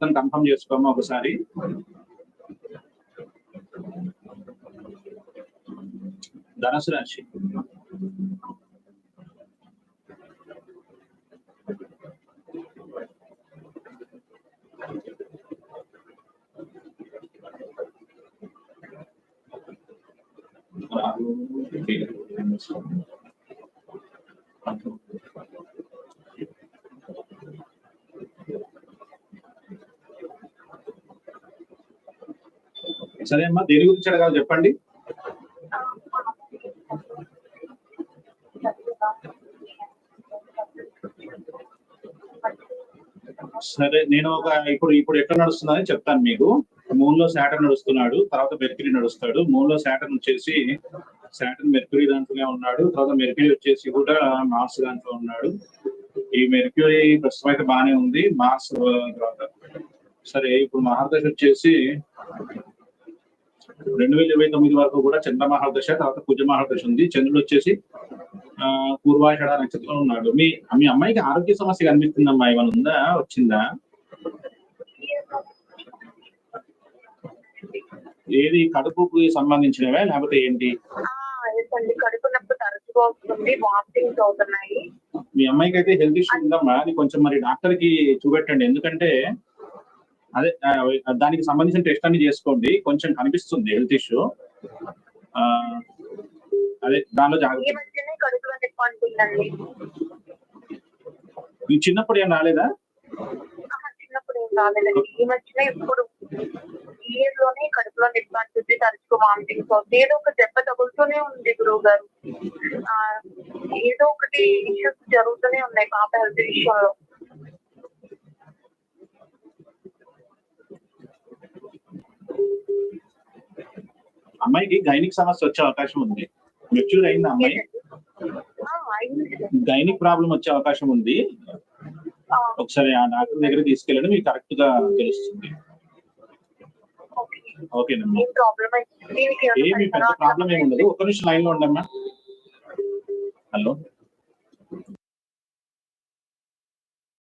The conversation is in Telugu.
చెప్తాను కన్ఫర్మ్ చేసుకోమా ఒకసారి ధనుసు రాశి సరే అమ్మా దేని గురించి అడగాలి చెప్పండి? సరే నేను ఒక ఇప్పుడు ఇప్పుడు ఎక్కడ నడుస్తుందని చెప్తాను మీకు. మూన్లో శాటర్ నడుస్తున్నాడు తర్వాత మెర్క్యూరీ నడుస్తాడు. మూన్లో శాటర్ వచ్చేసి శాటర్ మెర్క్యూరీ దాంట్లోనే ఉన్నాడు. తర్వాత మెర్క్యూరీ వచ్చేసి కూడా మార్స్ దాంట్లో ఉన్నాడు. ఈ మెర్క్యూరీ ప్రస్తుతం అయితే బాగానే ఉంది. మార్స్ తర్వాత సరే ఇప్పుడు మహాదశ వచ్చేసి రెండు వేల ఇరవై తొమ్మిది వరకు కూడా చంద్ర మహాదశ తర్వాత కుజ మహాదశ ఉంది. చంద్రుడు వచ్చేసి ఆ పూర్వాషాఢ నక్షత్రంలో ఉన్నాడు. మీ మీ అమ్మాయికి ఆరోగ్య సమస్య కనిపిస్తుందమ్మా ఏమైనా ఉందా? వచ్చిందా? ఏది కడుపుకి సంబంధించినవే లేకపోతే ఏంటి? అదేండి కడుపు నొప్పి తరచుగా వస్తుంది వామిటింగ్స్ అవుతున్నాయి. మీ అమ్మాయికి అయితే హెల్త్ ఇష్యూ ఉందమ్మా అది కొంచెం మరి డాక్టర్కి చూపెట్టండి. ఎందుకంటే అదే దానికి సంబంధించిన టెస్ట్ అన్ని చేసుకోండి. కొంచెం కనిపిస్తుంది హెల్త్ ఇష్యూ అదే దానిలో జాగ్రత్త. చిన్నప్పుడు ఏం రాలేదా? చిన్నప్పుడు ఏం రాలేదండి. ఈ మధ్యనే ఇప్పుడు లోనే కడుపులో నొప్పి వామిటింగ్స్ ఏదో ఒక దెబ్బ తగులుతూనే ఉంది గురువు గారు. ఏదో ఒకటి ఇష్యూస్ జరుగుతూనే ఉన్నాయి పాప హెల్త్ విషయంలో అమ్మాయికి గైనిక్ సమస్య వచ్చే అవకాశం ఉంది. మెచ్యూర్ అయింది అమ్మాయి. గైనిక్ ప్రాబ్లం వచ్చే అవకాశం ఉంది. ఒకసారి ఆ డాక్టర్ దగ్గర తీసుకెళ్ళండి మీకు కరెక్ట్గా తెలుస్తుంది. ఓకే. ఓకేనమ్మా ఏమి పెద్ద ప్రాబ్లం ఏమి ఉండదు. ఒక నిమిషం లైన్లో ఉండమ్మా హలో